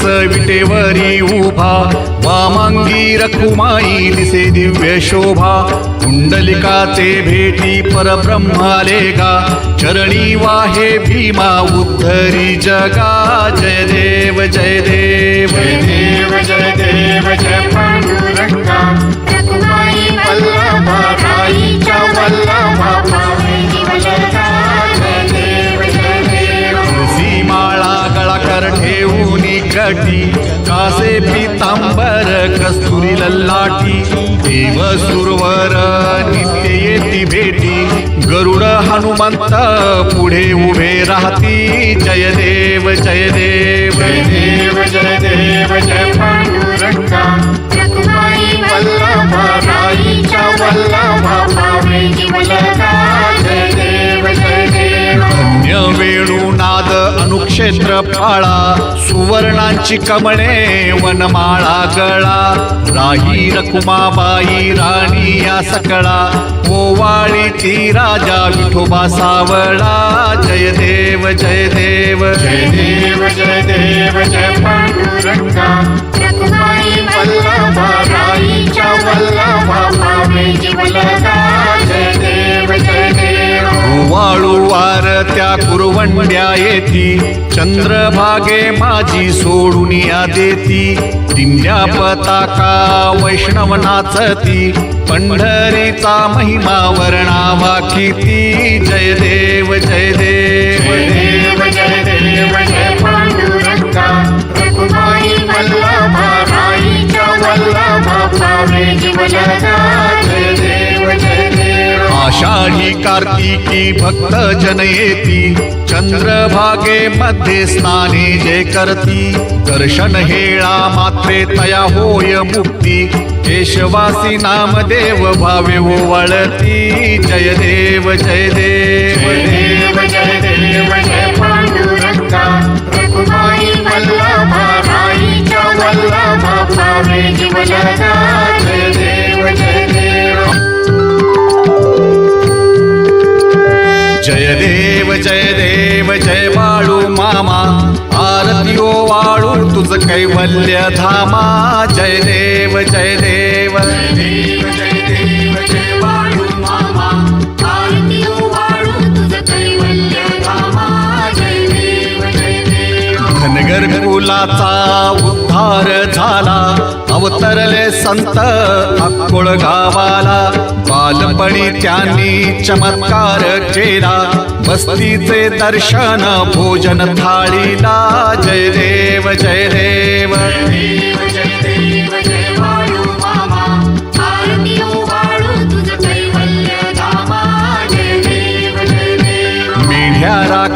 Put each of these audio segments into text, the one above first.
विटेवरी उभा. वामांगी रखुमाई दिसे दिव्य शोभा. कुंडलिकाचे भेटी परब्रह्माले गा चरणी वाहे भीमा उद्धरी जगा. जय देव जय देव. जय देव जय देव जय कटी कासे पितांबर कस्तुरी लल्लाटी देव सुरवर नित्य येती भेटी गरुड हनुमंत पुढे उभे राहती जय देव जय देव. जय देव जय देव जय पांडुरंगा. अनुक्षेत्र फाळा सुवर्णांची कमळे वनमाळा गळा. राही रकुमाबाई राणी या सकळा. ओवाळी ती राजा विठोबा सावळा. जय देव जय देव. जय देव जय देव जय पांडुरंगा. वल्लभा राईच्या वल्लभा जय देव जय देव. वाळू वार त्या कुरवंड्या येती. चंद्रभागे माझी सोडून या देती. दिंड्या पताका वैष्णव नाचती. पंढरीचा महिमा वर्णावा किती जय देव जय देव. जय देव जय देव जय पांडुरंगा. रखुमाई वल्लभा राईच्या वल्लभा पावे जीवलगा. आषाढी कार्तिकी भक्त जन येती चंद्रभागे मध्ये स्नाने जे करती दर्शन हेळा मात्रे तया होय मुक्ती केशवासी नामदेव भावे हो वळती जय देव जय देव. जय देव जय देव जय पांडुरंगा वल्लभा वल्लभा जय धामा जय देव जय देव। धनगर कुलाचा उद्धार झाला. उतरले संत. अक्कोळ गावाला बालपणी त्यांनी चमत्कार केला. बस्तीचे दर्शन भोजन थाळीला. जय देव जय देव.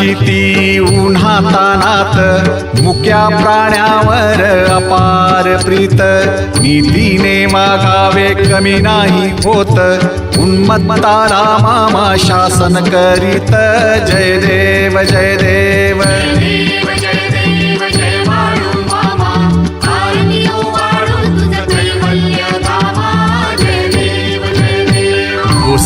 ती उन्हातानात मुक्या प्राण्यावर अपार प्रीत. नीतीने मागावे कमी नाही होत उन्मत्ताला मामा शासन करीत. जय देव जय देव देव जय देव.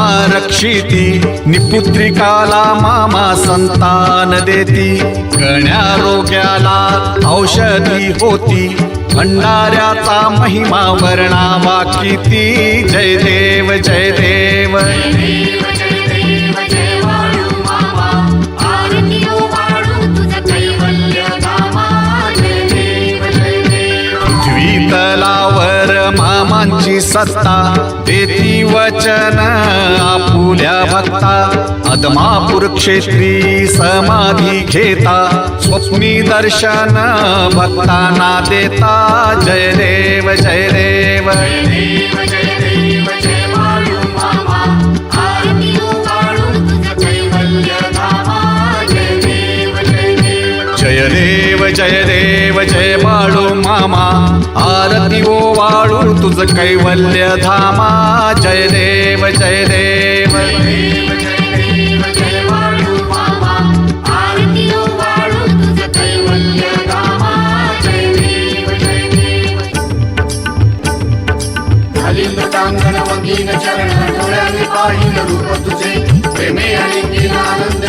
मामा रक्षिती निपुत्रिकाला मामा संतान देती. गण्या रोग्याला औषधी होती. भंडाऱ्याचा महिमा वर्णावा किती. जय देव जय देव. मामांची सत्ता देती वचन आपुल्या भक्ता. अदमापूर क्षेत्री समाधी घेता स्वप्नी दर्शन भक्ताना देता. जय देव जय देव. जय देव जय देव जय बाळू मामा. आरती ओवा तुझ कैवल्य धामा जय देव जय देव। चरण डोळ्याने पाहिल रूप तुझे प्रेमे आणि आनंद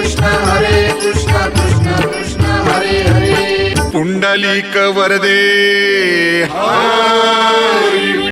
कुंडली हरे कृष्ण